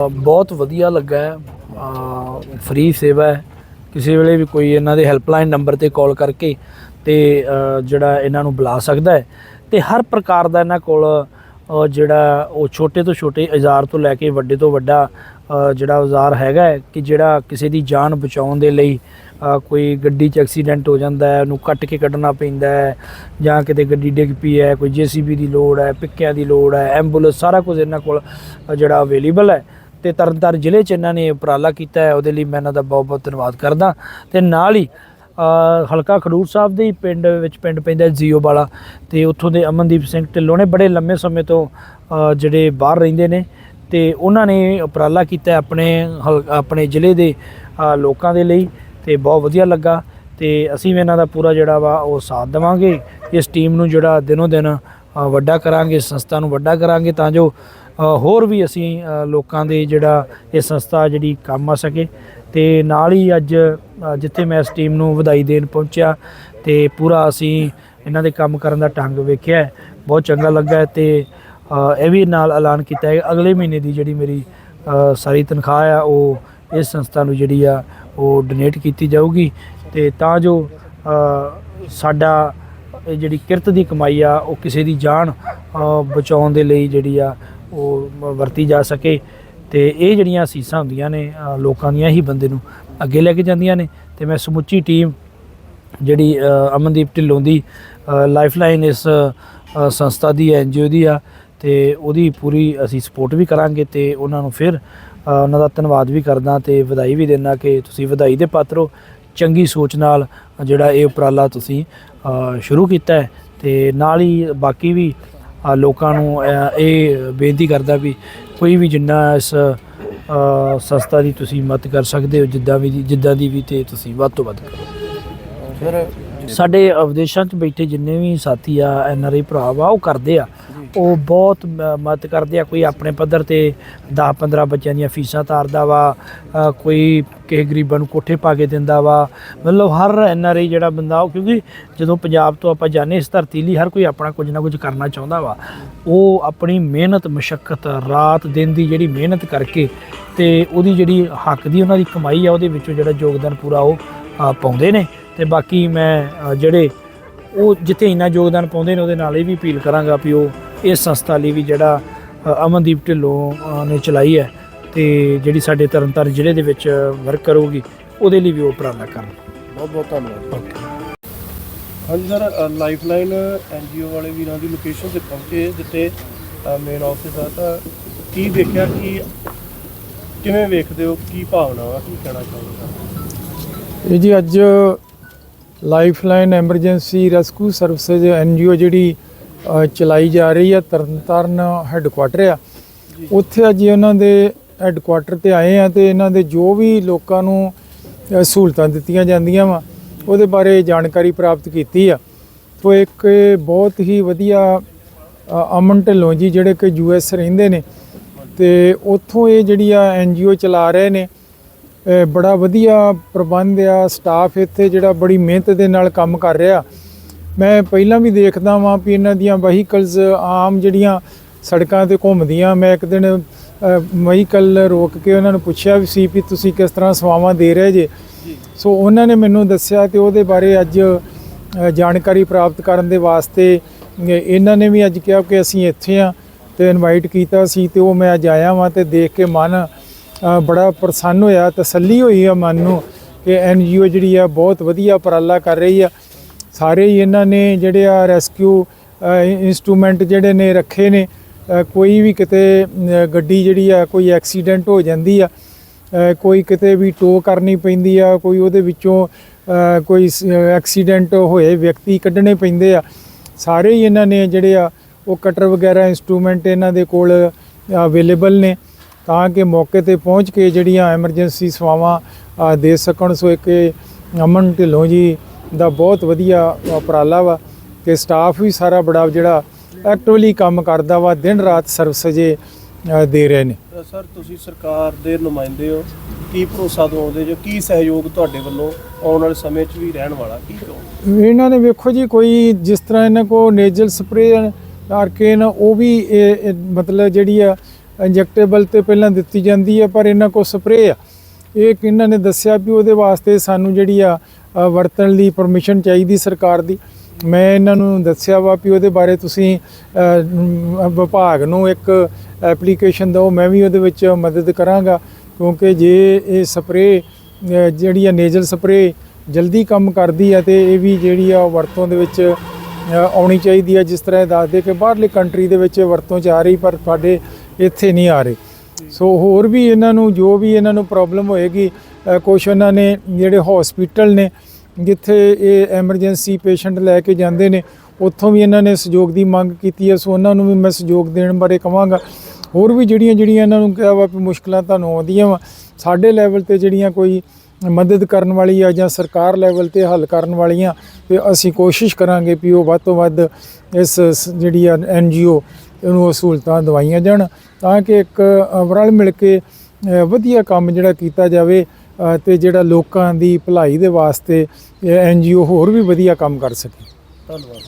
ਬਹੁਤ ਵਧੀਆ ਲੱਗਾ ਹੈ। ਫ੍ਰੀ ਸੇਵਾ ਹੈ। ਕਿਸੇ ਵੇਲੇ ਵੀ ਕੋਈ ਇਹਨਾਂ ਦੇ ਹੈਲਪਲਾਈਨ ਨੰਬਰ ਤੇ ਕਾਲ ਕਰਕੇ ਤੇ ਜਿਹੜਾ ਇਹਨਾਂ ਨੂੰ ਬੁਲਾ ਸਕਦਾ ਹੈ। ਤੇ ਹਰ ਪ੍ਰਕਾਰ ਦਾ ਇਹਨਾਂ ਕੋਲ ਜਿਹੜਾ ਉਹ ਛੋਟੇ ਤੋਂ ਛੋਟੇ ਔਜ਼ਾਰ ਤੋਂ ਲੈ ਕੇ ਵੱਡੇ ਤੋਂ ਵੱਡਾ ਜਿਹੜਾ ਔਜ਼ਾਰ ਹੈਗਾ ਕਿ ਜਿਹੜਾ ਕਿਸੇ ਦੀ ਜਾਨ ਬਚਾਉਣ ਦੇ ਲਈ ਕੋਈ ਗੱਡੀ 'ਚ ਐਕਸੀਡੈਂਟ ਹੋ ਜਾਂਦਾ ਹੈ, ਉਹਨੂੰ ਕੱਟ ਕੇ ਕੱਢਣਾ ਪੈਂਦਾ ਹੈ ਜਾਂ ਕਿਤੇ ਗੱਡੀ ਡਿੱਗ ਪਈ ਹੈ, ਕੋਈ ਜੀਸੀਬੀ ਦੀ ਲੋੜ ਹੈ, ਪਿੱਕਿਆਂ ਦੀ ਲੋੜ ਹੈ ਐਂਬੂਲੈਂਸ ਸਾਰਾ ਕੁਝ ਇਹਨਾਂ ਕੋਲ ਜਿਹੜਾ ਅਵੇਲੇਬਲ ਹੈ। ਤੇ ਤਰਨਤਾਰਨ ਜ਼ਿਲ੍ਹੇ 'ਚ ਇਹਨਾਂ ਨੇ ਉਪਰਾਲਾ ਕੀਤਾ ਹੈ, ਉਹਦੇ ਲਈ ਮੈਂ ਇਹਨਾਂ ਦਾ ਬਹੁਤ ਬਹੁਤ ਧੰਨਵਾਦ ਕਰਦਾ। ਤੇ ਨਾਲ ਹੀ ਹਲਕਾ ਖਡੂਰ ਸਾਹਿਬ ਦੇ ਪਿੰਡ ਵਿੱਚ ਪਿੰਡ ਪੈਂਦਾ ਜੀਓ ਵਾਲਾ, ਤੇ ਉੱਥੋਂ ਦੇ ਅਮਨਦੀਪ ਸਿੰਘ ਢਿੱਲੋਂ ਨੇ ਬੜੇ ਲੰਮੇ ਸਮੇਂ ਤੋਂ ਜਿਹੜੇ ਬਾਹਰ ਰਹਿੰਦੇ ਨੇ, ਤੇ ਉਹਨਾਂ ਨੇ ਉਪਰਾਲਾ ਕੀਤਾ ਆਪਣੇ ਹਲ- ਆਪਣੇ ਜ਼ਿਲ੍ਹੇ ਦੇ ਲੋਕਾਂ ਦੇ ਲਈ, ਤੇ ਬਹੁਤ ਵਧੀਆ ਲੱਗਾ। ਤੇ ਅਸੀਂ ਵੀ ਇਹਨਾਂ ਦਾ ਪੂਰਾ ਜਿਹੜਾ ਵਾ, ਉਹ ਸਾਥ ਦੇਵਾਂਗੇ। ਇਸ ਟੀਮ ਨੂੰ ਜਿਹੜਾ ਦਿਨੋਂ ਦਿਨ ਵੱਡਾ ਕਰਾਂਗੇ, ਸੰਸਥਾ ਨੂੰ ਵੱਡਾ ਕਰਾਂਗੇ, ਤਾਂ ਜੋ ਹੋਰ ਵੀ ਅਸੀਂ ਲੋਕਾਂ ਦੇ ਜਿਹੜਾ ਇਹ ਸੰਸਥਾ ਜਿਹੜੀ ਕੰਮ ਆ ਸਕੇ ਤੇ ਨਾਲ ਹੀ ਅੱਜ ਜਿੱਥੇ ਮੈਂ ਇਸ ਟੀਮ ਨੂੰ ਵਧਾਈ ਦੇਣ ਪਹੁੰਚਿਆ ਤੇ ਪੂਰਾ ਅਸੀਂ ਇਹਨਾਂ ਦੇ ਕੰਮ ਕਰਨ ਦਾ ਢੰਗ ਵੇਖਿਆ ਬਹੁਤ ਚੰਗਾ ਲੱਗਾ ਹੈ ਤੇ ਇਹ ਵੀ ਨਾਲ ਐਲਾਨ ਕੀਤਾ ਹੈ। ਅਗਲੇ ਮਹੀਨੇ ਦੀ ਜਿਹੜੀ ਮੇਰੀ ਸਾਰੀ ਤਨਖਾਹ ਆ, ਉਹ ਇਸ ਸੰਸਥਾ ਨੂੰ ਜਿਹੜੀ ਆ, ਉਹ ਡੋਨੇਟ ਕੀਤੀ ਜਾਊਗੀ ਤੇ ਤਾਂ ਜੋ ਸਾਡਾ ਇਹ ਜਿਹੜੀ ਕਿਰਤ ਦੀ ਕਮਾਈ ਆ, ਉਹ ਕਿਸੇ ਦੀ ਜਾਨ ਬਚਾਉਣ ਦੇ ਲਈ ਜਿਹੜੀ ਆ ਉਹ ਵਰਤੀ ਜਾ ਸਕੇ ਤੇ ਇਹ ਜਿਹੜੀਆਂ ਅਸੀਸਾਂ ਹੁੰਦੀਆਂ ਨੇ ਲੋਕਾਂ ਦੀਆਂ ਹੀ ਬੰਦੇ ਨੂੰ ਅੱਗੇ ਲੈ ਕੇ ਜਾਂਦੀਆਂ ਨੇ। ਤੇ ਮੈਂ ਸਮੁੱਚੀ ਟੀਮ ਜਿਹੜੀ ਅਮਨਦੀਪ ਢਿੱਲੋਂ ਦੀ ਲਾਈਫਲਾਈਨ ਇਸ ਸੰਸਥਾ ਦੀ ਐਨਜੀਓ ਦੀ ਆ ਤੇ ਉਹਦੀ ਪੂਰੀ ਅਸੀਂ ਸਪੋਰਟ ਵੀ ਕਰਾਂਗੇ ਤੇ ਉਹਨਾਂ ਨੂੰ ਫਿਰ ਉਹਨਾਂ ਦਾ ਧੰਨਵਾਦ ਵੀ ਕਰਦਾ ਤੇ ਵਧਾਈ ਵੀ ਦਿੰਦਾ ਕਿ ਤੁਸੀਂ ਵਧਾਈ ਦੇ ਪਾਤਰ ਹੋ। ਚੰਗੀ ਸੋਚ ਨਾਲ ਜਿਹੜਾ ਇਹ ਉਪਰਾਲਾ ਤੁਸੀਂ ਸ਼ੁਰੂ ਕੀਤਾ ਹੈ ਤੇ ਨਾਲ ਹੀ ਬਾਕੀ ਵੀ ਲੋਕਾਂ ਨੂੰ ਇਹ ਬੇਨਤੀ ਕਰਦਾ ਵੀ ਕੋਈ ਵੀ ਜਿੰਨਾ ਇਸ ਅ, ਸੰਸਥਾ ਦੀ ਤੁਸੀਂ ਮਦਦ ਕਰ ਸਕਦੇ ਹੋ ਜਿੱਦਾਂ ਵੀ ਜਿੱਦਾਂ ਦੀ ਵੀ ਤੇ ਤੁਸੀਂ ਵੱਧ ਤੋਂ ਵੱਧ ਕਰੋ। ਫਿਰ ਸਾਡੇ ਵਿਦੇਸ਼ਾਂ 'ਚ ਬੈਠੇ ਜਿੰਨੇ ਵੀ ਸਾਥੀ ਆ, ਐਨ ਆਰ ਆਈ ਭਰਾ ਵਾ, ਉਹ ਕਰਦੇ ਆ। ਉਹ ਬਹੁਤ ਮ- ਮਦਦ ਕਰਦੇ ਆ, ਕੋਈ ਆਪਣੇ ਪੱਧਰ ਤੇ 10 15 ਬੱਚਿਆਂ ਦੀਆਂ ਫੀਸਾਂ ਤਾਰਦਾ ਵਾ ਕੋਈ ਕਿਸੇ ਗਰੀਬਾਂ ਨੂੰ ਕੋਠੇ ਪਾ ਕੇ ਦਿੰਦਾ ਵਾ। ਮਤਲਬ ਹਰ ਐਨ ਆਰ ਆਈ ਜਿਹੜਾ ਬੰਦਾ, ਉਹ ਕਿਉਂਕਿ ਜਦੋਂ ਪੰਜਾਬ ਤੋਂ ਆਪਾਂ ਜਾਂਦੇ ਇਸ ਧਰਤੀ ਲਈ, ਹਰ ਕੋਈ ਆਪਣਾ ਕੁਝ ਨਾ ਕੁਝ ਕਰਨਾ ਚਾਹੁੰਦਾ ਵਾ। ਉਹ ਆਪਣੀ ਮਿਹਨਤ ਮੁਸ਼ਕਲ ਰਾਤ ਦਿਨ ਦੀ ਜਿਹੜੀ ਮਿਹਨਤ ਕਰਕੇ ਤੇ ਉਹਦੀ ਜਿਹੜੀ ਹੱਕ ਦੀ ਉਹਨਾਂ ਦੀ ਕਮਾਈ ਆ, ਉਹਦੇ ਵਿੱਚੋਂ ਜਿਹੜਾ ਯੋਗਦਾਨ ਪੂਰਾ ਉਹ ਪਾਉਂਦੇ ਨੇ। ਤੇ ਬਾਕੀ ਮੈਂ ਜਿਹੜੇ ਉਹ ਜਿੱਥੇ ਇੰਨਾ ਯੋਗਦਾਨ ਪਾਉਂਦੇ ਨੇ ਉਹਦੇ ਨਾਲ ਇਹ ਵੀ ਅਪੀਲ ਕਰਾਂਗਾ ਵੀ ਉਹ ਇਸ ਸੰਸਥਾ ਲਈ ਵੀ ਜਿਹੜਾ ਅਮਨਦੀਪ ਢਿੱਲੋਂ ਨੇ ਚਲਾਈ ਹੈ ਤੇ ਜਿਹੜੀ ਸਾਡੇ ਤਰਨਤਾਰਨ ਜ਼ਿਲ੍ਹੇ ਦੇ ਵਿੱਚ ਵਰਕ ਕਰੂਗੀ ਉਹਦੇ ਲਈ ਵੀ ਉਹ ਉਪਰਾਲਾ ਕਰਨ। ਬਹੁਤ ਬਹੁਤ ਧੰਨਵਾਦ। ਹਾਂਜੀ ਸਰ ਲਾਈਫਲਾਈਨ ਐਨਜੀਓ ਵਾਲੇ ਵੀਰਾਂ ਦੀ ਲੋਕੇਸ਼ਨ ਤੇ ਪਹੁੰਚੇ ਜਿੱਥੇ ਮੇਨ ਆਫਿਸ ਆ। ਤਾਂ ਕੀ ਦੇਖਿਆ ਕਿ ਕਿਵੇਂ ਵੇਖਦੇ ਹੋ? ਕੀ ਭਾਵਨਾ ਵਾ? ਕੀ ਕਹਿਣਾ ਚਾਹੁੰਦੇ ਇਹ ਜੀ ਅੱਜ lifeline emergency rescue services NGO ਜਿਹੜੀ ਚਲਾਈ ਜਾ ਰਹੀ ਹੈ ਤਰਨਤਾਰਨ ਹੈੱਡਕੁਆਟਰ ਆ। ਉੱਥੇ ਅੱਜ ਉਹਨਾਂ ਦੇ ਹੈੱਡਕੁਆਟਰ ਤੇ ਆਏ ਆ ਤੇ ਇਹਨਾਂ ਦੇ ਜੋ ਵੀ ਲੋਕਾਂ ਨੂੰ ਸਹੂਲਤਾਂ ਦਿੱਤੀਆਂ ਜਾਂਦੀਆਂ ਵਾ, ਉਹਦੇ ਬਾਰੇ ਜਾਣਕਾਰੀ ਪ੍ਰਾਪਤ ਕੀਤੀ ਆ। ਤੋਂ ਇੱਕ ਬਹੁਤ ਹੀ ਵਧੀਆ ਅਮਨ ਢਿੱਲੋਂ ਜੀ ਜਿਹੜੇ ਕਿ ਯੂਐਸ ਰਹਿੰਦੇ ਨੇ, ਤੇ ਉੱਥੋਂ ਇਹ ਜਿਹੜੀ ਆ ਐਨਜੀਓ ਚਲਾ ਰਹੇ ਨੇ ਬੜਾ ਵਧੀਆ ਪ੍ਰਬੰਧ ਆ ਸਟਾਫ ਇੱਥੇ ਜਿਹੜਾ ਬੜੀ ਮਿਹਨਤ ਦੇ ਨਾਲ ਕੰਮ ਕਰ ਰਿਹਾ। ਮੈਂ ਪਹਿਲਾਂ ਵੀ ਦੇਖਦਾ ਵਾਂ ਵੀ ਇਹਨਾਂ ਦੀਆਂ ਵਹੀਕਲਸ ਆਮ ਜਿਹੜੀਆਂ ਸੜਕਾਂ ਤੇ ਘੁੰਮਦੀਆਂ। ਮੈਂ ਇੱਕ ਦਿਨ ਵਹੀਕਲ ਰੋਕ ਕੇ ਉਹਨਾਂ ਨੂੰ ਪੁੱਛਿਆ ਵੀ ਸੀ ਵੀ ਤੁਸੀਂ ਕਿਸ ਤਰ੍ਹਾਂ ਸੇਵਾਵਾਂ ਦੇ ਰਹੇ ਜੇ? ਸੋ ਉਹਨਾਂ ਨੇ ਮੈਨੂੰ ਦੱਸਿਆ ਤੇ ਉਹਦੇ ਬਾਰੇ ਅੱਜ ਜਾਣਕਾਰੀ ਪ੍ਰਾਪਤ ਕਰਨ ਦੇ ਵਾਸਤੇ ਇਹਨਾਂ ਨੇ ਵੀ ਅੱਜ ਕਿਹਾ ਕਿ ਅਸੀਂ ਇੱਥੇ ਆ ਤੇ ਇਨਵਾਈਟ ਕੀਤਾ ਸੀ ਤੇ ਉਹ ਮੈਂ ਅੱਜ ਆਇਆ ਵਾਂ ਤੇ ਦੇਖ ਕੇ ਮਨ ਬੜਾ ਪ੍ਰਸੰਨ ਹੋਇਆ, ਤਸੱਲੀ ਹੋਈ ਆ ਮਨ ਨੂੰ ਕਿ ਐਨਜੀਓ ਜਿਹੜੀ ਆ ਬਹੁਤ ਵਧੀਆ ਉਪਰਾਲਾ ਕਰ ਰਹੀ ਆ। ਸਾਰੇ ਹੀ ਇਹਨਾਂ ਨੇ ਜਿਹੜੇ ਆ ਰੈਸਕਿਊ ਇਨਸਟਰੂਮੈਂਟ ਜਿਹੜੇ ਨੇ ਰੱਖੇ ਨੇ ਕੋਈ ਵੀ ਕਿਤੇ ਗੱਡੀ ਜਿਹੜੀ ਆ ਕੋਈ ਐਕਸੀਡੈਂਟ ਹੋ ਜਾਂਦੀ ਆ ਕੋਈ ਕਿਤੇ ਵੀ ਟੋ ਕਰਨੀ ਪੈਂਦੀ ਆ, ਕੋਈ ਉਹਦੇ ਵਿੱਚੋਂ ਕੋਈ ਐਕਸੀਡੈਂਟ ਹੋਏ ਵਿਅਕਤੀ ਕੱਢਣੇ ਪੈਂਦੇ ਆ। ਸਾਰੇ ਹੀ ਇਹਨਾਂ ਨੇ ਜਿਹੜੇ ਆ ਉਹ ਕਟਰ ਵਗੈਰਾ ਇਨਸਟਰੂਮੈਂਟ ਇਹਨਾਂ ਦੇ ਕੋਲ ਅਵੇਲੇਬਲ ਨੇ। ਤਾਂ ਕਿ ਮੌਕੇ ਤੇ ਪਹੁੰਚ ਕੇ ਜਿਹੜੀਆਂ ਐਮਰਜੈਂਸੀ ਸੇਵਾਵਾਂ ਦੇ ਸਕਣ ਸੋ ਇੱਕ ਅਮਨ ਢਿੱਲੋਂ ਜੀ ਦਾ ਬਹੁਤ ਵਧੀਆ ਉਪਰਾਲਾ ਵਾ ਤੇ ਸਟਾਫ ਵੀ ਸਾਰਾ ਬੜਾ ਜਿਹੜਾ ਐਕਟਿਵਲੀ ਕੰਮ ਕਰਦਾ ਵਾ ਦਿਨ ਰਾਤ ਸਰਵਿਸ ਜੇ ਦੇ ਰਹੇ ਨੇ। ਸਰ ਤੁਸੀਂ ਸਰਕਾਰ ਦੇ ਨੁਮਾਇੰਦੇ ਹੋ। ਕੀ ਭਰੋਸਾ ਦਵਾਉਂਦੇ ਜੋ? ਕੀ ਸਹਿਯੋਗ ਤੁਹਾਡੇ ਵੱਲੋਂ ਆਉਣ ਵਾਲੇ ਸਮੇਂ 'ਚ ਵੀ ਰਹਿਣ ਵਾਲਾ? ਕੀ ਕਹੋ ਇਹਨਾਂ ਨੇ ਵੇਖੋ ਜੀ ਕੋਈ ਜਿਸ ਤਰ੍ਹਾਂ ਇਹਨਾਂ ਕੋ ਨੇਜ਼ਲ ਸਪਰੇ ਆਰਕੇਨ ਉਹ ਵੀ ਮਤਲਬ ਜਿਹੜੀ ਆ ਇੰਜੈਕਟੇਬਲ ਤੇ ਪਹਿਲਾਂ ਦਿੱਤੀ ਜਾਂਦੀ ਹੈ, ਪਰ ਇਹਨਾਂ ਕੋਲ ਸਪਰੇਅ ਆ। ਇਹ ਕਿ ਇਹਨਾਂ ਨੇ ਦੱਸਿਆ ਵੀ ਉਹਦੇ ਵਾਸਤੇ ਸਾਨੂੰ ਜਿਹੜੀ ਆ ਵਰਤਣ ਲਈ ਪਰਮਿਸ਼ਨ ਚਾਹੀਦੀ ਸਰਕਾਰ ਦੀ। ਮੈਂ ਇਹਨਾਂ ਨੂੰ ਦੱਸਿਆ ਵਾ ਵੀ ਉਹਦੇ ਬਾਰੇ ਤੁਸੀਂ ਵਿਭਾਗ ਨੂੰ ਇੱਕ ਐਪਲੀਕੇਸ਼ਨ ਦਿਓ, ਮੈਂ ਵੀ ਉਹਦੇ ਵਿੱਚ ਮਦਦ ਕਰਾਂਗਾ, ਕਿਉਂਕਿ ਜੇ ਇਹ ਸਪਰੇਅ ਜਿਹੜੀ ਆ ਨੇਜ਼ਲ ਸਪਰੇਅ ਜਲਦੀ ਕੰਮ ਕਰਦੀ ਆ ਤੇ ਇਹ ਵੀ ਜਿਹੜੀ ਆ ਉਹ ਵਰਤੋਂ ਦੇ ਵਿੱਚ ਆਉਣੀ ਚਾਹੀਦੀ ਆ, ਜਿਸ ਤਰ੍ਹਾਂ ਇਹ ਦੱਸਦੇ ਕਿ ਬਾਹਰਲੇ ਕੰਟਰੀ ਦੇ ਵਿੱਚ ਵਰਤੋਂ ਚ ਆ ਰਹੀ, ਪਰ ਸਾਡੇ ਇੱਥੇ ਨਹੀਂ ਆ ਰਹੇ। ਸੋ ਹੋਰ ਵੀ ਇਹਨਾਂ ਨੂੰ ਜੋ ਵੀ ਇਹਨਾਂ ਨੂੰ ਪ੍ਰੋਬਲਮ ਹੋਏਗੀ ਅ, ਕੁਛ ਇਹਨਾਂ ਨੇ ਜਿਹੜੇ ਹਸਪੀਟਲ ਨੇ ਜਿੱਥੇ ਇਹ ਐਮਰਜੈਂਸੀ ਪੇਸ਼ੈਂਟ ਲੈ ਕੇ ਜਾਂਦੇ ਨੇ ਉੱਥੋਂ ਵੀ ਇਹਨਾਂ ਨੇ ਸਹਿਯੋਗ ਦੀ ਮੰਗ ਕੀਤੀ ਹੈ। ਸੋ ਉਹਨਾਂ ਨੂੰ ਵੀ ਮੈਂ ਸਹਿਯੋਗ ਦੇਣ ਬਾਰੇ ਕਹਾਂਗਾ ਹੋਰ ਵੀ ਜਿਹੜੀਆਂ ਜਿਹੜੀਆਂ ਇਹਨਾਂ ਨੂੰ ਕਿਹਾ ਵਾ ਵੀ ਮੁਸ਼ਕਲਾਂ ਤੁਹਾਨੂੰ ਆਉਂਦੀਆਂ ਵਾ ਸਾਡੇ ਲੈਵਲ ਤੇ ਜਿਹੜੀਆਂ ਕੋਈ ਮਦਦ ਕਰਨ ਵਾਲੀ ਆ ਜਾਂ ਸਰਕਾਰ ਲੈਵਲ ਤੇ ਹੱਲ ਕਰਨ ਵਾਲੀਆਂ ਤੇ ਅਸੀਂ ਕੋਸ਼ਿਸ਼ ਕਰਾਂਗੇ ਵੀ ਉਹ ਵੱਧ ਤੋਂ ਵੱਧ ਇਸ ਜਿਹੜੀ ਆ ਐਨਜੀਓ ਇਹਨੂੰ ਉਹ ਸਹੂਲਤਾਂ ਦਵਾਈਆਂ ਜਾਣ। ਤਾਂ ਕਿ ਇੱਕ ਅ, ਰਲ ਮਿਲ ਕੇ ਵਧੀਆ ਕੰਮ ਜਿਹੜਾ ਕੀਤਾ ਜਾਵੇ ਅ, ਤੇ ਜਿਹੜਾ ਲੋਕਾਂ ਦੀ ਭਲਾਈ ਦੇ ਵਾਸਤੇ ਐਨਜੀਓ ਹੋਰ ਵੀ ਵਧੀਆ ਕੰਮ ਕਰ ਸਕੇ। ਧੰਨਵਾਦ